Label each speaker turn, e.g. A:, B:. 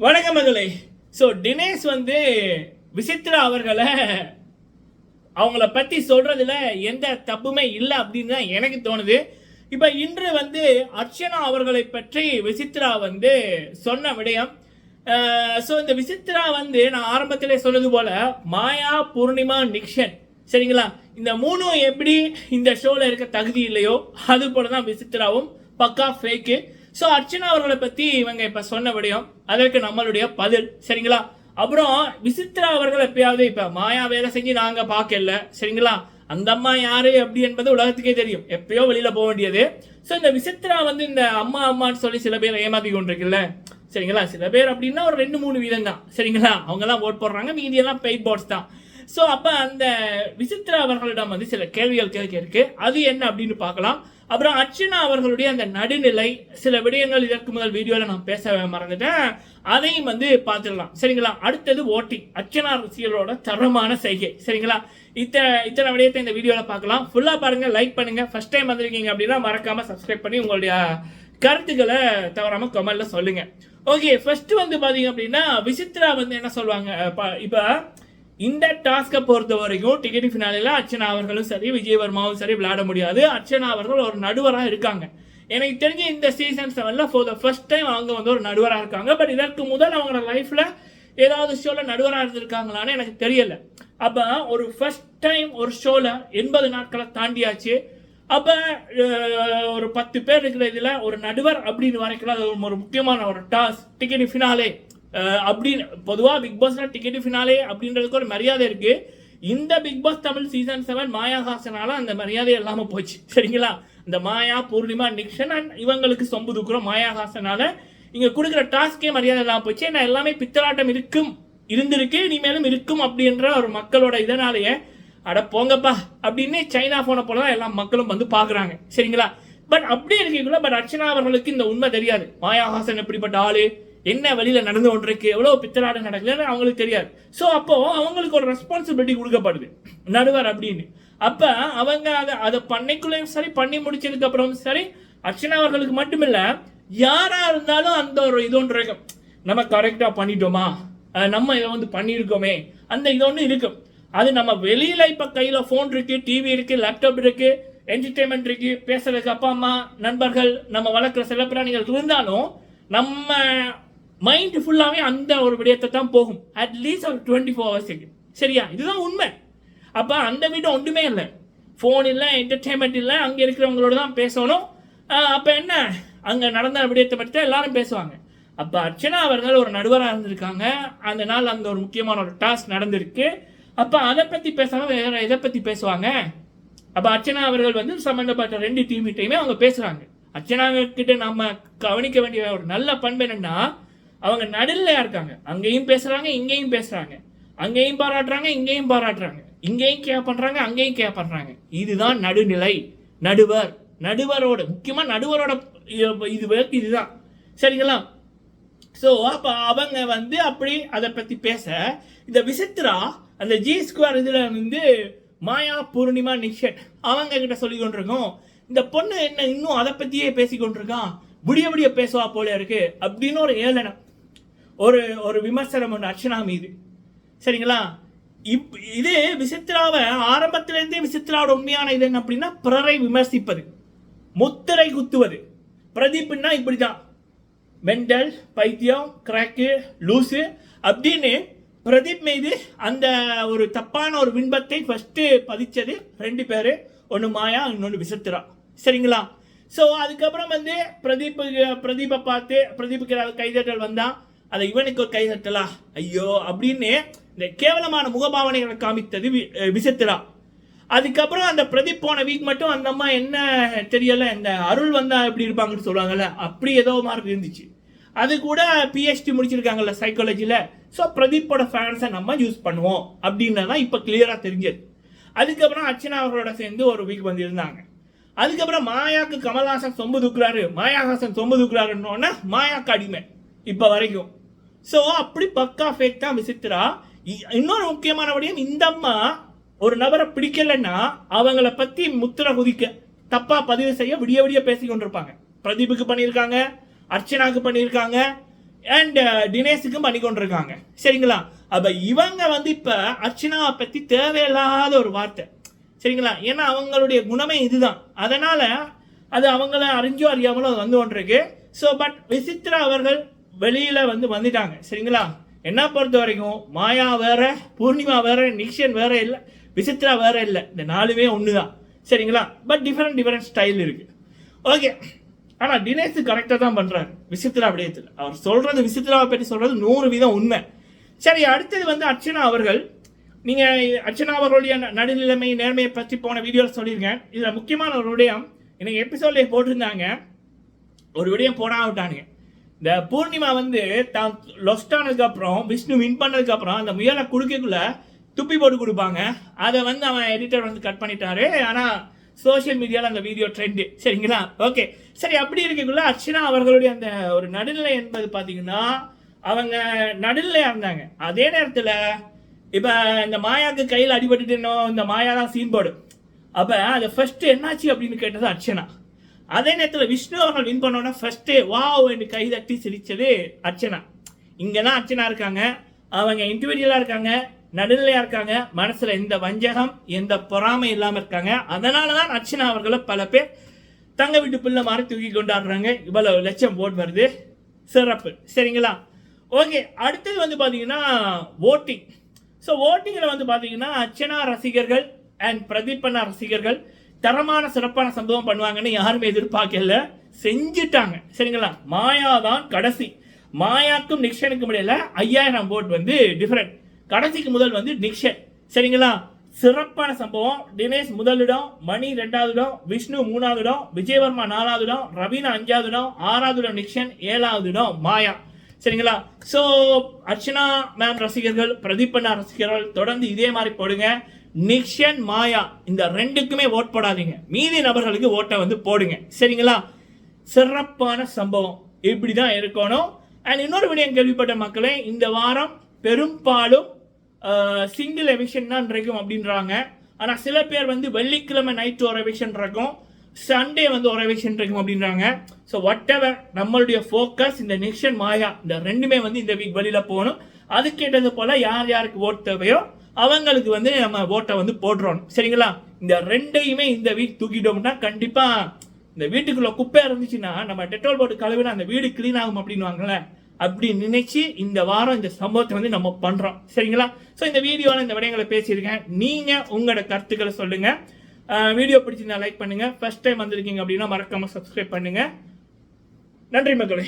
A: வணக்கம் மகளே ஸோ தினேஷ் வந்து விசித்ரா அவர்களை அவங்கள பற்றி சொல்கிறதுல எந்த தப்புமே இல்லை அப்படின்னு தான் எனக்கு தோணுது. இப்போ இன்று வந்து அர்ச்சனா அவர்களை பற்றி விசித்ரா வந்து சொன்ன விடயம். ஸோ இந்த விசித்ரா வந்து நான் ஆரம்பத்திலே சொன்னது போல மாயா பூர்ணிமா நிக்ஷன். சரிங்களா? இந்த மூணும் எப்படி இந்த ஷோவில் இருக்க தகுதி இல்லையோ அது போல தான் விசித்ராவும் பக்கா ஃபேக்கு ஸோ அர்ச்சனா அவர்களை பற்றி இவங்க இப்போ சொன்ன விடயம் அதற்கு நம்மளுடைய பதில் சரிங்களா? அப்புறம் விசித்ரா அவர்கள் எப்பயாவது இப்போ மாயா வேலை செஞ்சு நாங்கள் பார்க்கல சரிங்களா? அந்த அம்மா யாரு அப்படி என்பது உலகத்துக்கே தெரியும். எப்பயோ வெளியில போக வேண்டியது. ஸோ இந்த விசித்ரா வந்து இந்த அம்மா அம்மான்னு சொல்லி சில பேர் ஏமாத்தி கொண்டிருக்குல்ல? சரிங்களா? சில பேர் அப்படின்னா ஒரு ரெண்டு மூணு வீதம் தான் சரிங்களா? அவங்கெல்லாம் ஓட் போடுறாங்க மீதியெல்லாம் பெயிட் போர்ட்ஸ் தான். ஸோ அப்போ அந்த விசித்ரா அவர்களிடம் வந்து சில கேள்விகள் கேட்க இருக்கு. அது என்ன அப்படின்னு பார்க்கலாம். அப்புறம் அர்ச்சனா அவர்களுடைய அந்த நடுநிலை சில விடயங்கள் இதற்கு முதல் வீடியோவில் நான் பேச மறந்துட்டேன். அதையும் வந்து பார்த்துடலாம். சரிங்களா? அடுத்தது ஓட்டிங் அர்ச்சனா ரசிகர்களோட தரமான செய்கை. சரிங்களா? இத்தனை இத்தனை விடயத்தை இந்த வீடியோவில் பார்க்கலாம். ஃபுல்லாக பாருங்கள் லைக் பண்ணுங்கள் ஃபர்ஸ்ட் டைம் வந்திருக்கீங்க அப்படின்னா மறக்காம சப்ஸ்கிரைப் பண்ணி உங்களுடைய கருத்துக்களை தவறாமல் கமெண்ட்டில் சொல்லுங்கள் ஓகே ஃபர்ஸ்ட் வந்து பார்த்தீங்க அப்படின்னா விசித்ரா வந்து என்ன சொல்லுவாங்க? இப்போ இந்த டாஸ்கை பொறுத்த வரைக்கும் டிக்கெட் ஃபினாலில் அர்ச்சனா அவர்களும் சரி விஜயவர்மாவும் சரி விளையாட முடியாது. அர்ச்சனா அவர்கள் ஒரு நடுவராக இருக்காங்க. எனக்கு தெரிஞ்சு இந்த சீசன் செவனில் ஃபார் த ஃபர்ஸ்ட் டைம் அவங்க வந்து ஒரு நடுவராக இருக்காங்க. பட் இதற்கு முதல் அவங்களோட லைஃப்பில் ஏதாவது ஷோவில் நடுவராக இருந்திருக்காங்களான்னு எனக்கு தெரியல. அப்போ ஒரு ஃபர்ஸ்ட் டைம் ஒரு ஷோவில் எண்பது நாட்களை தாண்டியாச்சு. அப்போ ஒரு பத்து பேர் இருக்கிற இதில் ஒரு நடுவர் அப்படின்னு வரைக்கும் அது ஒரு முக்கியமான ஒரு டாஸ் டிக்கெட் ஃபினாலே அப்படின்னு பொதுவாக பிக் பாஸ்னா டிக்கெட் ஃபினாலே அப்படின்றதுக்கு ஒரு மரியாதை இருக்கு. இந்த big boss Tamil season seven மாயாஹாசனால அந்த மரியாதை இல்லாமல் போச்சு. சரிங்களா? இந்த மாயா பூர்ணிமா நிக்ஷன் அண்ட் இவங்களுக்கு சொம்பு தூக்குறோம் மாயாஹாசனால இங்கே கொடுக்குற டாஸ்கே மரியாதை இல்லாமல் போச்சு. நான் எல்லாமே பித்தலாட்டம் இருக்கும் இருந்திருக்கு இனிமேலும் இருக்கும் அப்படின்ற ஒரு மக்களோட இதனாலேயே அட போங்கப்பா அப்படின்னு சைனா ஃபோனை போல தான் எல்லா மக்களும் வந்து பார்க்குறாங்க சரிங்களா? பட் அப்படி இருக்கீங்களா பட் அர்ச்சனா அவர்களுக்கு இந்த உண்மை தெரியாது. மாயாஹாசன் எப்படிப்பட்ட ஆளு? என்ன வழியில் நடந்து கொண்டிருக்கு? எவ்வளோ பித்தலாட்டம் நடக்குதுன்னு அவங்களுக்கு தெரியாது. ஸோ அப்போ அவங்களுக்கு ஒரு ரெஸ்பான்சிபிலிட்டி கொடுக்கப்படுது. நடுவர் அப்படின்னு. அப்போ அவங்க அதை அதை பண்ணைக்குள்ளேயும் சரி பண்ணி முடிச்சதுக்கப்புறம் சரி அர்ச்சனா அவர்களுக்கு மட்டுமில்ல யாராக இருந்தாலும் அந்த ஒரு இது ஒன்று இருக்கும். நம்ம கரெக்டாக பண்ணிட்டோமா? நம்ம இதை வந்து பண்ணியிருக்கோமே. அந்த இது ஒன்று இருக்கும் அது நம்ம வெளியில் இப்போ கையில் ஃபோன் இருக்குது டிவி இருக்குது லேப்டாப் இருக்குது என்டர்டெயின்மெண்ட் இருக்குது பேசுகிறதுக்கு அப்பா அம்மா நண்பர்கள் நம்ம வளர்க்குற செல்லப்பிராணிகள் இருந்தாலும் நம்ம மைண்ட் ஃபுல்லாகவே அந்த ஒரு விடயத்தை தான் போகும் அட்லீஸ்ட் ஒரு டுவெண்ட்டி ஃபோர் ஹவர்ஸுக்கு சரியா? இதுதான் உண்மை. அப்போ அந்த வீடு ஒன்றுமே இல்லை. ஃபோன் இல்லை என்டர்டைன்மெண்ட் இல்லை அங்கே இருக்கிறவங்களோட தான் பேசணும். அப்போ என்ன? அங்கே நடந்த விடயத்தை பற்றி தான் எல்லாரும் பேசுவாங்க. அப்போ அர்ச்சனா அவர்கள் ஒரு நடுவராக இருந்திருக்காங்க. அந்த நாள் அங்க ஒரு முக்கியமான ஒரு டாஸ்க் நடந்திருக்கு. அப்போ அதை பற்றி பேசாமல் வேற எதை பற்றி பேசுவாங்க? அப்போ அர்ச்சனா அவர்கள் வந்து சம்மந்தப்பட்ட ரெண்டு டீம்கிட்டையுமே அவங்க பேசுகிறாங்க அர்ச்சனா கிட்ட நம்ம கவனிக்க வேண்டிய ஒரு நல்ல பண்பு என்னென்னா அவங்க நடுவில் இருக்காங்க. அங்கேயும் பேசுகிறாங்க இங்கேயும் பேசுகிறாங்க அங்கேயும் பாராட்டுறாங்க இங்கேயும் பாராட்டுறாங்க. இங்கேயும் கே பண்ணுறாங்க அங்கேயும் கே பண்ணுறாங்க இதுதான் நடுநிலை நடுவர் நடுவரோட. முக்கியமாக நடுவரோட இது- இதுதான். சரிங்களா? ஸோ அப்போ அவங்க வந்து அப்படி அதை பற்றி பேச இந்த விசித்ரா அந்த ஜி ஸ்கொயர் இதில் வந்து மாயா பூர்ணிமா நிஷன் அவங்க கிட்ட சொல்லி கொண்டிருக்கோம். இந்த பொண்ணு என்ன இன்னும் அதை பற்றியே பேசி கொண்டிருக்கான் விடிய விடிய பேசுவா போல இருக்கு. அப்படின்னு ஒரு ஏளனம். ஒரு ஒரு விமர்சனம் ஒன்று அர்ச்சனா மீது. சரிங்களா? இப் இது விசித்ராவை ஆரம்பத்திலேருந்தே விசித்ராவோட உண்மையான இது என்ன அப்படின்னா பிறரை விமர்சிப்பது. முத்திரை குத்துவது. பிரதீப்னா இப்படிதான். மெண்டல் பைத்தியம் கிராக்கு லூசு அப்படின்னு பிரதீப் மீது அந்த ஒரு தப்பான ஒரு விண்பத்தை ஃபஸ்ட்டு பதிச்சது ரெண்டு பேர். ஒன்று மாயா இன்னொன்று விசித்ரா சரிங்களா? ஸோ அதுக்கப்புறம் வந்து பிரதீப் பிரதீப்பை பார்த்து பிரதீப்புக்கு ஏதாவது கைதட்டல் வந்தா அதை இவனுக்கு ஒரு கைதட்டலா ஐயோ அப்படின்னு இந்த கேவலமான முகபாவனைகளை காமித்தது வி- அதுக்கப்புறம் அந்த பிரதீப் போன வீக் மட்டும் அந்த அம்மா என்ன தெரியல இந்த அருள் வந்தா எப்படி இருப்பாங்கன்னு சொல்லுவாங்கல்ல அப்படி ஏதோ மார்க் இருந்துச்சு. அது கூட பிஹெச்டி முடிச்சிருக்காங்கல்ல சைக்காலஜியில் ஸோ பிரதீப்போட ஃபேன்ஸை நம்ம யூஸ் பண்ணுவோம் அப்படின்னதான் இப்போ கிளியராக தெரிஞ்சது. அதுக்கப்புறம் அர்ச்சனா அவர்களோட சேர்ந்து ஒரு வீக் வந்து இருந்தாங்க அதுக்கப்புறம் மாயாக்கு கமல்ஹாசன் சொம்பு தூக்குறாரு. மாயாஹாசன் சொம்பு தூக்குறாருன்னொன்னே மாயாக்கு அடிமை. இப்போ வரைக்கும். ஸோ அப்படி பக்கா ஃபேக் தான் விசித்ரா இன்னொரு முக்கியமான விடயம் இந்த அம்மா ஒரு நபரை பிடிக்கலைன்னா அவங்கள பத்தி முத்திர குதிக்க தப்பா பதிவு செய்ய விடிய விடிய பேசி கொண்டிருப்பாங்க. பிரதீப்புக்கு பண்ணியிருக்காங்க அர்ச்சனாக்கு பண்ணியிருக்காங்க அண்ட் uh, தினேஷுக்கும் பண்ணி கொண்டிருக்காங்க. சரிங்களா? அப்ப இவங்க வந்து இப்ப அர்ச்சனாவை பத்தி தேவையில்லாத ஒரு வார்த்தை. சரிங்களா? ஏன்னா அவங்களுடைய குணமே இதுதான். அதனால அது அவங்கள அறிஞ்சோ அறியாமலோ அது வந்து கொண்டிருக்கு. ஸோ பட் விசித்ரா அவர்கள் வெளியில் வந்து வந்துட்டாங்க. சரிங்களா? என்ன பொறுத்த வரைக்கும் மாயா வேற பூர்ணிமா வேற நிக்ஷன் வேற இல்லை விசித்ரா வேற இல்லை. இந்த நாலுமே ஒன்று தான் சரிங்களா? பட் டிஃப்ரெண்ட் டிஃப்ரெண்ட் ஸ்டைல் இருக்கு. ஓகே ஆனால் தினேஷ் கரெக்டாக தான் பண்ணுறாரு விசித்ரா விடயத்தில் அவர் சொல்றது விசித்ராவை பற்றி சொல்றது நூறு வீதம் உண்மை. சரி அடுத்தது வந்து அர்ச்சனா அவர்கள். நீங்கள் அர்ச்சனா அவர்களுடைய நடுநிலைமை நேர்மையை பற்றி போன வீடியோவில் சொல்லியிருக்கேன். இதில் முக்கியமான ஒரு விடயம் இன்னைக்கு எபிசோட்லேயே போட்டிருந்தாங்க. ஒரு விடயம் போடாவிட்டானுங்க இந்த பூர்ணிமா வந்து தான் லொஸ்ட் ஆனதுக்கு அப்புறம் விஷ்ணு வின் பண்ணதுக்கு அப்புறம் அந்த முயலை குடுக்கக்குள்ள துப்பி போட்டு கொடுப்பாங்க. அதை வந்து அவன் எடிட்டர் வந்து கட் பண்ணிட்டாரு. ஆனால் சோஷியல் மீடியாவில் அந்த வீடியோ ட்ரெண்டு சரிங்களா? ஓகே சரி அப்படி இருக்கக்குள்ள அர்ச்சனா அவர்களுடைய அந்த ஒரு நடுநிலை என்பது பார்த்தீங்கன்னா அவங்க நடுநிலையாக இருந்தாங்க. அதே நேரத்தில் இப்போ இந்த மாயாவுக்கு கையில் அடிபட்டுட்டு இந்த மாயா தான் சீன் போடும். அப்போ அது ஃபஸ்ட்டு என்னாச்சு அப்படின்னு கேட்டது அர்ச்சனா. அதே நேரத்தில் விஷ்ணு அவர்கள் வின் பண்ணோட ஃபர்ஸ்ட் வாவ் என்று கை தட்டி அர்ச்சனா. இங்கே தான் அர்ச்சனா இருக்காங்க. அவங்க இண்டிவிஜுவலாக இருக்காங்க நடுநிலையாக இருக்காங்க. மனசில் எந்த வஞ்சகம் எந்த பொறாமை இல்லாமல் இருக்காங்க. அதனால தான் அர்ச்சனா அவர்களை பல பேர் தங்க வீட்டு பிள்ளை மாதிரி தூக்கி கொண்டாடுறாங்க. இவ்வளவு லட்சம் ஓட் வருது. சிறப்பு. சரிங்களா? ஓகே அடுத்தது வந்து பார்த்தீங்கன்னா ஓட்டிங் ஸோ ஓட்டிங்கில் வந்து பார்த்தீங்கன்னா அர்ச்சனா ரசிகர்கள் அண்ட் பிரதீபண்ணா ரசிகர்கள் தரமான சிறப்பான சம்பவம் பண்ணுவாங்கன்னு யாருமே எதிர்பார்க்கல. செஞ்சுட்டாங்க. சரிங்களா? மாயா தான் கடைசி. மாயாக்கும் நிக்ஷனுக்கும் இடையில ஐயாயிரம் ஓட் வந்து டிஃபரெண்ட் கடைசிக்கு முதல் வந்து நிக்ஷன். சரிங்களா? சிறப்பான சம்பவம். தினேஷ் முதலிடம் மணி ரெண்டாவது இடம் விஷ்ணு மூணாவது இடம் விஜயவர்மா நாலாவது இடம் ரவீனா அஞ்சாவது இடம் ஆறாவது இடம் நிக்ஷன் ஏழாவது இடம் மாயா. சரிங்களா? ஸோ அர்ச்சனா மேம் ரசிகர்கள் பிரதீபண்ணா ரசிகர்கள் தொடர்ந்து இதே மாதிரி போடுங்க. நிக்ஷன் மாயா இந்த ரெண்டுக்குமே ஓட் போடாதீங்க. மீதி நபர்களுக்கு ஓட்டை வந்து போடுங்க. சரிங்களா? சிறப்பான சம்பவம். இப்படி தான் இருக்கணும். அண்ட் இன்னொரு விடயம் கேள்விப்பட்ட மக்களே இந்த வாரம் பெரும்பாலும் சிங்கிள் எவிஷன் தான் இருக்கும் அப்படின்றாங்க. ஆனால் சில பேர் வந்து வெள்ளிக்கிழமை நைட்டு ஒரு எவிஷன் இருக்கும். சண்டே வந்து ஒரு எவிஷன் இருக்கும் அப்படின்றாங்க. ஸோ வாட் எவர் நம்மளுடைய ஃபோக்கஸ் இந்த நிக்ஷன் மாயா இந்த ரெண்டுமே வந்து இந்த வீக் வெளியில் போகணும். அதுக்கேட்டது போல் யார் யாருக்கு ஓட் தேவையோ அவங்களுக்கு வந்து நம்ம ஓட்டை வந்து போடுறோம் சரிங்களா? இந்த ரெண்டையுமே இந்த வீக் தூக்கிட்டோம்னா கண்டிப்பாக இந்த வீட்டுக்குள்ள குப்பையாக இருந்துச்சுன்னா நம்ம டெட்ரோல் போட்டு கழுவினா அந்த வீடு க்ளீன் ஆகும் அப்படின்னுவாங்கல்ல. அப்படி நினைச்சு இந்த வாரம் இந்த சம்பவத்தை வந்து நம்ம பண்றோம். சரிங்களா? ஸோ இந்த வீடியோவில் இந்த விடயங்களை பேசியிருக்கேன். நீங்க உங்களோட கருத்துக்களை சொல்லுங்க. வீடியோ பிடிச்சிருந்தா லைக் பண்ணுங்க. ஃபர்ஸ்ட் டைம் வந்திருக்கீங்க அப்படின்னா மறக்காம சப்ஸ்கிரைப் பண்ணுங்க. நன்றி மக்களே.